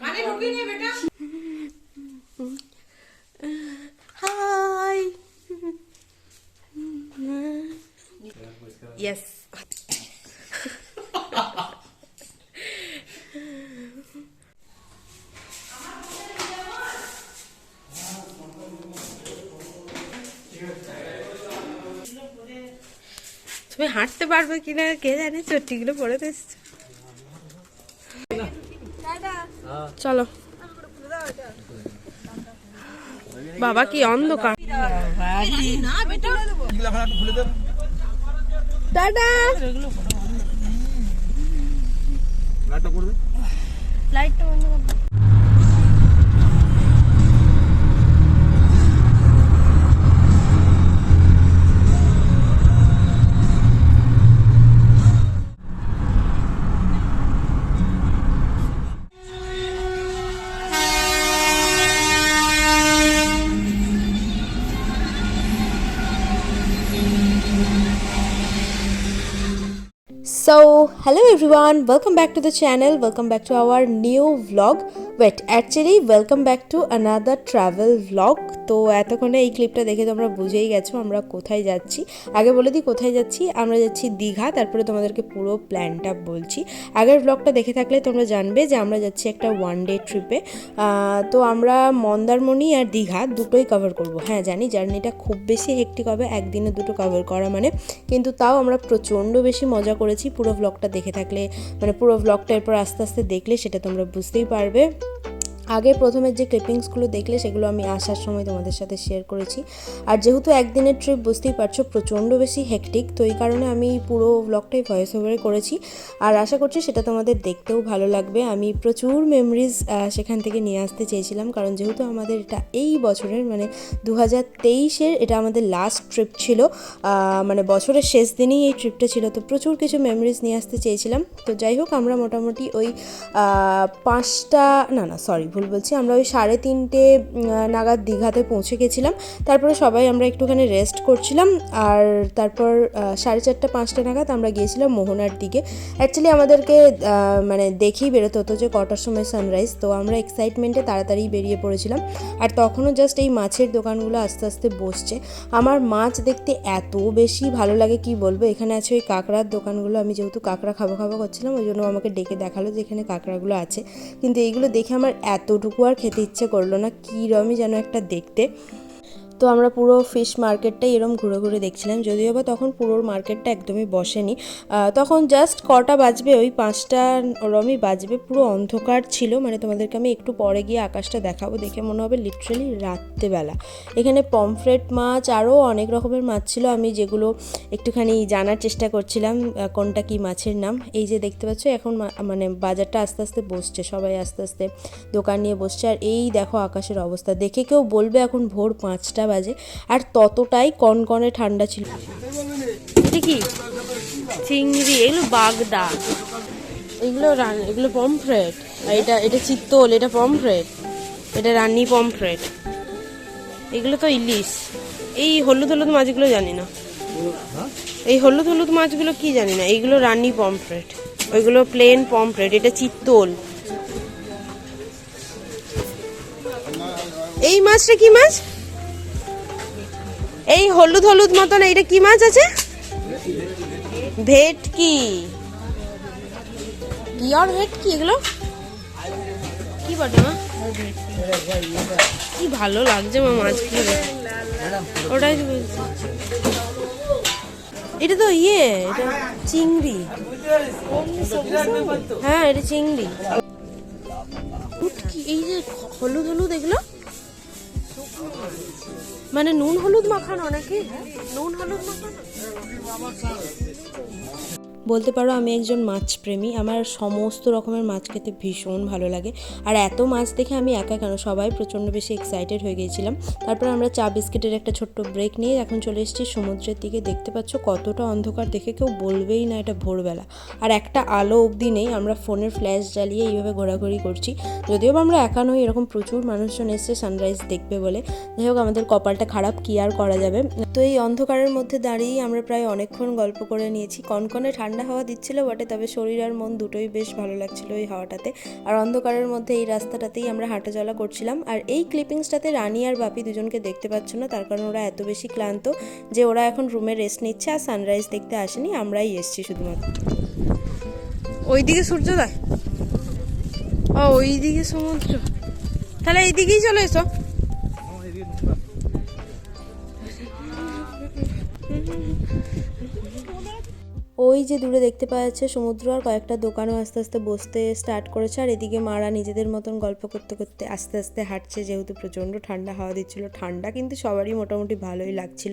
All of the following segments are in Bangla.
কানে ঢুকিয়ে নে বেটা হাই ইয়েস তুমি হাঁটতে পারবে কিনা কে জানে চটিগুলো পরে তো চলো। বাবা কি অন্ধকার। দাদা লাইটটা বন্ধ So, hello everyone, welcome back to the channel, welcome back to our new vlog. Wait, actually, welcome back to another travel vlog. তো এতক্ষণে এই ক্লিপটা দেখে তোমরা বুঝেই গেছো আমরা কোথায় যাচ্ছি। আগে বলে দিই কোথায় যাচ্ছি আমরা যাচ্ছি দীঘা তারপরে তোমাদেরকে পুরো প্ল্যানটা বলছি। আগের ব্লগটা দেখে থাকলে তোমরা জানবে যে আমরা যাচ্ছি একটা ওয়ান ডে ট্রিপে তো আমরা মন্দারমণি আর দীঘা দুটোই কভার করব। হ্যাঁ জানি জার্নিটা খুব বেশি হেক্টিক হবে একদিনে দুটো কভার করা মানে। কিন্তু তাও আমরা প্রচণ্ড বেশি মজা করেছি পুরো ব্লগটা দেখে থাকলে। মানে পুরো ব্লগটা এরপর আস্তে আস্তে দেখলে সেটা তোমরা বুঝতেই পারবে। Thank you. আগে প্রথমের যে ক্লিপিংসগুলো দেখলে, সেগুলো আমি আসার সময় তোমাদের সাথে শেয়ার করেছি। আর যেহেতু একদিনের ট্রিপ বুঝতেই পারছ, প্রচণ্ড বেশি হেকটিক তো এই কারণে আমি পুরো ব্লগটাই ভয়েস ওভারে করেছি। আর আশা করছি সেটা তোমাদের দেখতেও ভালো লাগবে। আমি প্রচুর মেমরিজ সেখান থেকে নিয়ে আসতে চেয়েছিলাম, কারণ যেহেতু আমাদের এটা এই বছরের মানে দু হাজার তেইশের এটা আমাদের লাস্ট ট্রিপ ছিল মানে বছরের শেষ দিনেই এই ট্রিপটা ছিল, তো প্রচুর কিছু মেমরিজ নিয়ে আসতে চেয়েছিলাম। তো যাই হোক, আমরা মোটামুটি ওই পাঁচটা, না না সরি ভুল বলছি, আমরা ওই সাড়ে তিনটে নাগাদ দীঘাতে পৌঁছে গেছিলাম। তারপরে সবাই আমরা একটুখানি রেস্ট করছিলাম আর তারপর সাড়ে চারটা, পাঁচটা নাগাদ আমরা গিয়েছিলাম মোহনার দিকে। অ্যাকচুয়ালি আমাদেরকে মানে দেখেই বেরোতে হতো যে কটার সময় সানরাইজ তো আমরা এক্সাইটমেন্টে তাড়াতাড়ি বেরিয়ে পড়েছিলাম। আর তখনও জাস্ট এই মাছের দোকানগুলো আস্তে আস্তে বসছে। আমার মাছ দেখতে এত বেশি ভালো লাগে, কি বলব? এখানে আছে ওই কাঁকড়ার দোকানগুলো। আমি যেহেতু কাঁকড়া খাব খাব করছিলাম, ওই জন্য আমাকে ডেকে দেখাল যে এখানে কাঁকড়াগুলো আছে। কিন্তু এইগুলো দেখে আমার এতটুকু আর খেতে ইচ্ছে করল না কীরমই যেন একটা দেখতে। তো আমরা পুরো ফিশ মার্কেটটাই এরম ঘুরে ঘুরে দেখছিলাম, যদিও বা তখন পুরো মার্কেটটা একদমই বসেনি। তখন জাস্ট কটা বাজবে, ওই পাঁচটা ওরমই বাজবে, পুরো অন্ধকার ছিল। মানে তোমাদেরকে আমি একটু পরে গিয়ে আকাশটা দেখাবো, দেখে মনে হবে লিটারালি রাত্রেবেলা। এখানে পমফ্রেট মাছ আরও অনেক রকমের মাছ ছিল, আমি যেগুলো একটুখানি জানার চেষ্টা করছিলাম কোনটা কি মাছের নাম। এই যে দেখতে পাচ্ছ, এখন মানে বাজারটা আস্তে আস্তে বসছে, সবাই আস্তে আস্তে দোকান নিয়ে বসছে। আর এই দেখো আকাশের অবস্থা, দেখে কেউ বলবে এখন ভোর পাঁচটা বাজে, আর ততটাই কনকনে ঠান্ডা ছিল। এটা কি? চিংড়ি, এগুলো বাগদা। এগুলো রান এগুলো পমফ্রেট। আর এটা এটা চিত্তল, এটা পমফ্রেট। এটা রানি পমফ্রেট। এগুলো তো ইলিশ। এই হলুদ হলুদ মাছগুলো জানি না। এই হলুদ হলুদ মাছগুলো কি জানি না? এইগুলো রানি পমফ্রেট। ওইগুলো প্লেন পমফ্রেট। এটা চিত্তল। এই মাছটা কি মাছ? এই হলুদ হলুদ মতন, এইটা কি মাছ আছে? ভেটকি। কি ভেটকি এগুলো? কি বটে মা? কি ভালো লাগছে মা মাছ দেখে। ওটাই বলছি। এটা তো ইয়ে এটা চিংড়ি। হ্যাঁ এটা চিংড়ি। এই যে হলুদ হলুদ এগুলো? মানে নুন হলুদ মাখানো নাকি? নুন হলুদ মাখানো? বলতে পারো আমি একজন মাছ প্রেমী আমার সমস্ত রকমের মাছ খেতে ভীষণ ভালো লাগে। আর এত মাছ দেখে আমি একা কেন? সবাই প্রচণ্ড বেশি এক্সাইটেড হয়ে গিয়েছিলাম। তারপর আমরা চা বিস্কিটের একটা ছোট্ট ব্রেক নিয়ে এখন চলে এসেছি সমুদ্রের দিকে। দেখতে পাচ্ছ কতটা অন্ধকার, দেখে কেউ বলবেই না এটা ভোরবেলা। আর একটা আলো অবধি নেই, আমরা ফোনের ফ্ল্যাশ জ্বালিয়ে এইভাবে ঘোরাঘুরি করছি। যদিও বা আমরা একা নই, এরকম প্রচুর মানুষজন এসছে সানরাইজ দেখবে বলে। যাই হোক, আমাদের কপালটা খারাপ, কি আর করা যাবে? তো এই অন্ধকারের মধ্যে দাঁড়িয়েই আমরা প্রায় অনেকক্ষণ গল্প করে নিয়েছি। কনকনে ঠান্ডা হাওয়া দিচ্ছিল বটে, তবে শরীর আর মন দুটোই বেশ ভালো লাগছিল এই হাওয়াটাতে। আর অন্ধকারের মধ্যে এই রাস্তাটাতেই আমরা হাঁটাচলা করছিলাম। আর এই ক্লিপিংসটাতে রানী আর বাপি দুজনকে দেখতে পাচ্ছ না, তার কারণ ওরা এত বেশি ক্লান্ত যে ওরা এখন রুমে রেস্ট নিচ্ছে আর সানরাইজ দেখতে আসেনি, আমরাই এসছি শুধুমাত্র। ওইদিকে সূর্যোদয় ও, ওইদিকে সমুদ্র। তাহলে এইদিকেই চলে এসো। ওই যে দূরে দেখতে পাওয়া যাচ্ছে সমুদ্র আর কয়েকটা দোকানও আস্তে আস্তে বসতে স্টার্ট করেছে আর এদিকে মারা নিজেদের মতন গল্প করতে করতে আস্তে আস্তে হাঁটছে যেহেতু প্রচণ্ড ঠান্ডা হাওয়া দিচ্ছিল। ঠান্ডা কিন্তু সবারই মোটামুটি ভালোই লাগছিল।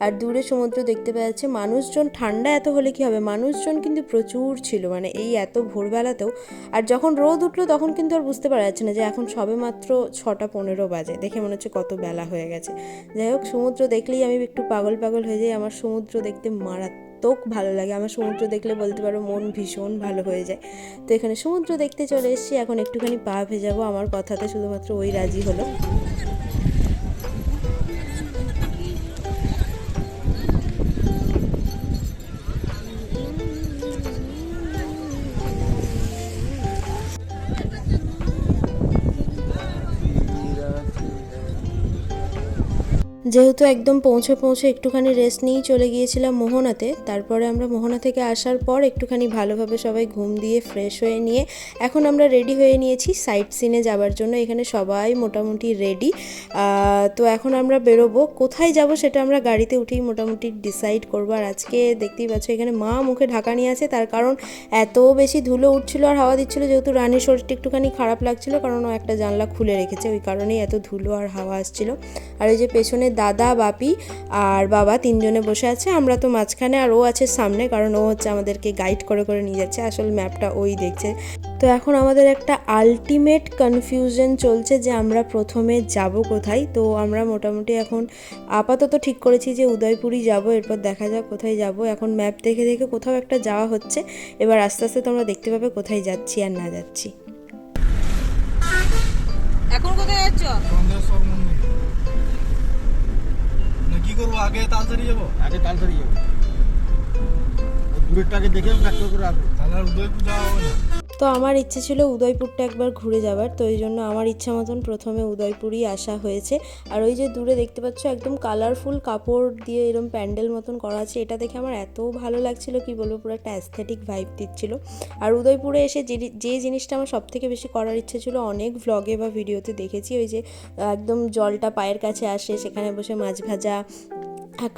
আর দূরে সমুদ্র দেখতে পাওয়া যাচ্ছে মানুষজন ঠান্ডা এত হলে কি হবে? মানুষজন কিন্তু প্রচুর ছিল মানে এই এত ভোরবেলাতেও। আর যখন রোদ উঠল তখন কিন্তু আর বুঝতে পারা যাচ্ছে না যে এখন সবে মাত্র ছটা পনেরো বাজে। দেখে মনে হচ্ছে কত বেলা হয়ে গেছে। যাই হোক, সমুদ্র দেখলেই আমি একটু পাগল পাগল হয়ে যাই। আমার সমুদ্র দেখতে মারাত্মক ভালো লাগে। আমার সমুদ্র দেখলে বলতে পারো মন ভীষণ ভালো হয়ে যায়। তো এখানে সমুদ্র দেখতে চলে এসেছি। এখন একটুখানি পা ভেজাবো। আমার কথাতে শুধুমাত্র ওই রাজি হলো। যেহেতু একদম পৌঁছে পৌঁছে একটুখানি রেস্ট নিয়েই চলে গিয়েছিলাম মোহনাতে, তারপরে আমরা মোহনা থেকে আসার পর একটুখানি ভালোভাবে সবাই ঘুম দিয়ে ফ্রেশ হয়ে নিয়ে এখন আমরা রেডি হয়ে নিয়েছি সাইট সিনে যাবার জন্য, এখানে সবাই মোটামুটি রেডি তো এখন আমরা বেরোবো, কোথায় যাব সেটা আমরা গাড়িতে উঠেই মোটামুটি ডিসাইড করব। আর আজকে দেখতেই পাচ্ছ এখানে মা মুখে ঢাকা নিয়ে আছে, তার কারণ এত বেশি ধুলো উঠছিল আর হাওয়া দিচ্ছিল যেহেতু রানীর শরীরটা একটুখানি খারাপ লাগছিল, কারণ ও একটা জানলা খুলে রেখেছে, ওই কারণেই এত ধুলো আর হাওয়া আসছিল। আর ওই যে পেছনে দাদা, বাপি আর বাবা তিনজনে বসে আছে। আমরা তো মাঝখানে আর ও আছে সামনে, কারণ ও হচ্ছে আমাদেরকে গাইড করে করে নিয়ে যাচ্ছে। আসল ম্যাপটা ওই দেখছে। তো এখন আমাদের একটা আলটিমেট কনফিউশন চলছে যে আমরা প্রথমে যাব কোথায়। তো আমরা মোটামুটি এখন আপাতত ঠিক করেছি যে উদয়পুরই যাব, এরপর দেখা যাক কোথায় যাব। এখন ম্যাপ দেখে দেখে কোথাও একটা যাওয়া হচ্ছে। এবার আস্তে আস্তে তোমরা দেখতে পাবে কোথায় যাচ্ছি আর না যাচ্ছি। এখন কোথায় যাচ্ছ? করব আগে তালসারি যাব? আগে তালসারি যাব। দূরেরটা আগে দেখে ব্যাক করে আসব। তাহলে উদয়পুর যাওয়া হবে না। তো আমার ইচ্ছে ছিল উদয়পুরটা একবার ঘুরে যাবার, তো এই জন্য আমার ইচ্ছা মতন প্রথমে উদয়পুরই আসা হয়েছে। আর ওই যে দূরে দেখতে পাচ্ছ একদম কালারফুল কাপড় দিয়ে এরকম প্যান্ডেল মতন করা আছে, এটা দেখে আমার এত ভালো লাগছিল কি বলব, পুরো একটা অ্যাস্থেটিক ভাইব দিচ্ছিল। আর উদয়পুরে এসে যে জিনিসটা আমার সব থেকে বেশি করার ইচ্ছে ছিল, অনেক ভ্লগে বা ভিডিওতে দেখেছি, ওই যে একদম জলটা পায়ের কাছে আসে, সেখানে বসে মাছ ভাজা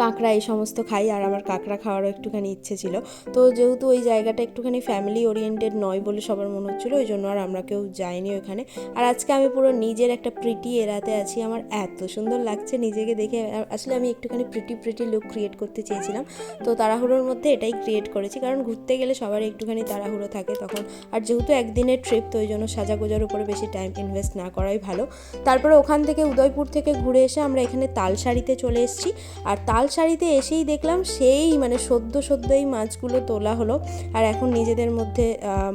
কাঁকড়া এই সমস্ত খাই, আর আমার কাঁকড়া খাওয়ারও একটুখানি ইচ্ছে ছিল। তো যেহেতু ওই জায়গাটা একটুখানি ফ্যামিলি ওরিয়েন্টেড নয় বলে সবার মনে হচ্ছিল, ওই জন্য আর আমরা কেউ যাইনি ওখানে আর আজকে আমি পুরো নিজের একটা প্রিটি এরাতে আছি, আমার এত সুন্দর লাগছে নিজেকে দেখে। আসলে আমি একটুখানি প্রিটি প্রিটি লুক ক্রিয়েট করতে চেয়েছিলাম। তো তাড়াহুড়োর মধ্যে এটাই ক্রিয়েট করেছি, কারণ ঘুরতে গেলে সবার একটুখানি তাড়াহুড়ো থাকে তখন। আর যেহেতু একদিনের ট্রিপ তো ওই জন্য সাজাগোজার উপরে বেশি টাইম ইনভেস্ট না করাই ভালো। তারপরে ওখান থেকে উদয়পুর থেকে ঘুরে এসে আমরা এখানে তালসারিতে চলে এসেছি। আর তালসারিতে এসেই দেখলাম সেই মানে সদ্য সদ্য এই মাছগুলো তোলা হলো। আর এখন নিজেদের মধ্যে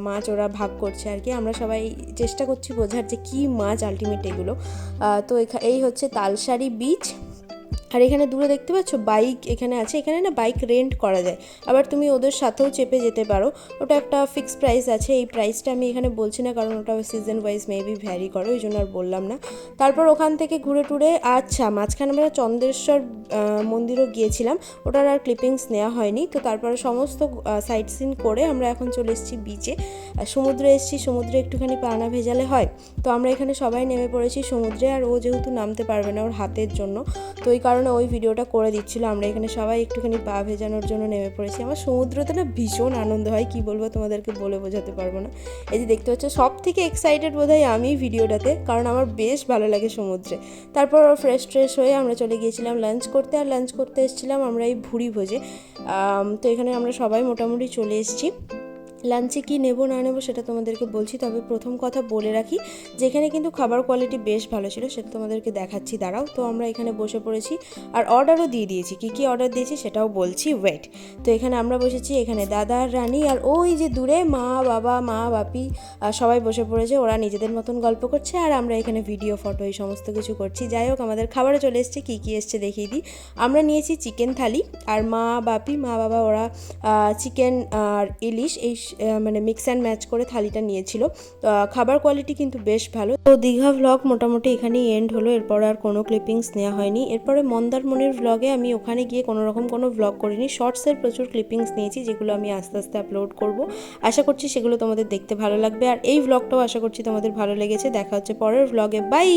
মাছ ওরা ভাগ করছে আর কি। আমরা সবাই চেষ্টা করছি বোঝার যে কী মাছ আলটিমেট এগুলো। তো এই হচ্ছে তালশাড়ি বিচ আর এখানে দূরে দেখতে পাচ্ছ বাইক এখানে আছে, এখানে না বাইক রেন্ট করা যায়। আবার তুমি ওদের সাথেও চেপে যেতে পারো। ওটা একটা ফিক্স প্রাইস আছে, এই প্রাইসটা আমি এখানে বলছি না, কারণ ওটা সিজন ওয়াইজ মেবি ভ্যারি করে, ওই জন্য আর বললাম না। তারপর ওখান থেকে ঘুরে টুরে আচ্ছা মাঝখানে আমরা চন্দ্রেশ্বর মন্দিরও গিয়েছিলাম। ওটার আর ক্লিপিংস নেওয়া হয়নি। তো তারপরে সমস্ত সাইট সিন করে আমরা এখন চলে এসেছি বিচে সমুদ্রে এসেছি, সমুদ্রে একটুখানি পানা ভেজালে হয়। তো আমরা এখানে সবাই নেমে পড়েছি সমুদ্রে, আর ও যেহেতু নামতে পারবে না ওর হাতের জন্য। তো ওই কারণে কারণে ওই ভিডিওটা করে দিচ্ছিল। আমরা এখানে সবাই একটুখানি পা ভেজানোর জন্য নেমে পড়েছি। আমার সমুদ্রতে না ভীষণ আনন্দ হয়, কি বলব তোমাদেরকে বলে বোঝাতে পারব না। এই যে দেখতে পাচ্ছ সব থেকে এক্সাইটেড বোধ হয় আমি ভিডিওটাতে, কারণ আমার বেশ ভালো লাগে সমুদ্রে। তারপর ফ্রেশ ট্রেশ হয়ে আমরা চলে গিয়েছিলাম লাঞ্চ করতে। আর লাঞ্চ করতে এসেছিলাম আমরা এই ভুড়ি ভোজে। তো এখানে আমরা সবাই মোটামুটি চলে এসেছি। লাঞ্চে কি নেব, না নেব সেটা তোমাদেরকে বলছি। তবে প্রথম কথা বলে রাখি, যেখানে কিন্তু খাবার কোয়ালিটি বেশ ভালো ছিল, সেটা তোমাদেরকে দেখাচ্ছি। দাঁড়াও, তো আমরা এখানে বসে পড়েছি আর অর্ডারও দিয়ে দিয়েছি। কি কি অর্ডার দিয়েছি সেটাও বলছি। ওয়েট তো এখানে আমরা বসেছি, এখানে দাদা, রানী আর ওই যে দূরে মা, বাবা, মা, বাপি সবাই বসে পড়েছে। ওরা নিজেদের মতন গল্প করছে আর আমরা এখানে ভিডিও ফটো এই সমস্ত কিছু করছি। যাই হোক, আমাদের খাবারে চলে এসছে, কী কী এসছে দেখিয়ে দিই। আমরা নিয়েছি চিকেন থালি আর মা, বাপি, মা, বাবা, ওরা চিকেন আর ইলিশ, এই মানে মিক্স অ্যান্ড ম্যাচ করে থালিটা নিয়েছিল। খাবার কোয়ালিটি কিন্তু বেশ ভালো। তো, দীঘা ভ্লগ মোটামুটি এখানেই এন্ড হলো। এরপর আর কোনো ক্লিপিংস নেওয়া হয়নি। এরপরে মন্দারমণির ভ্লগে আমি ওখানে গিয়ে কোনো রকম কোনো ভ্লগ করিনি। শর্টসের প্রচুর ক্লিপিংস নিয়েছি, যেগুলো আমি আস্তে আস্তে আপলোড করব। আশা করছি সেগুলো তোমাদের দেখতে ভালো লাগবে। আর এই ভ্লগটাও আশা করছি তোমাদের ভালো লেগেছে। দেখা হচ্ছে পরের ভ্লগে বাই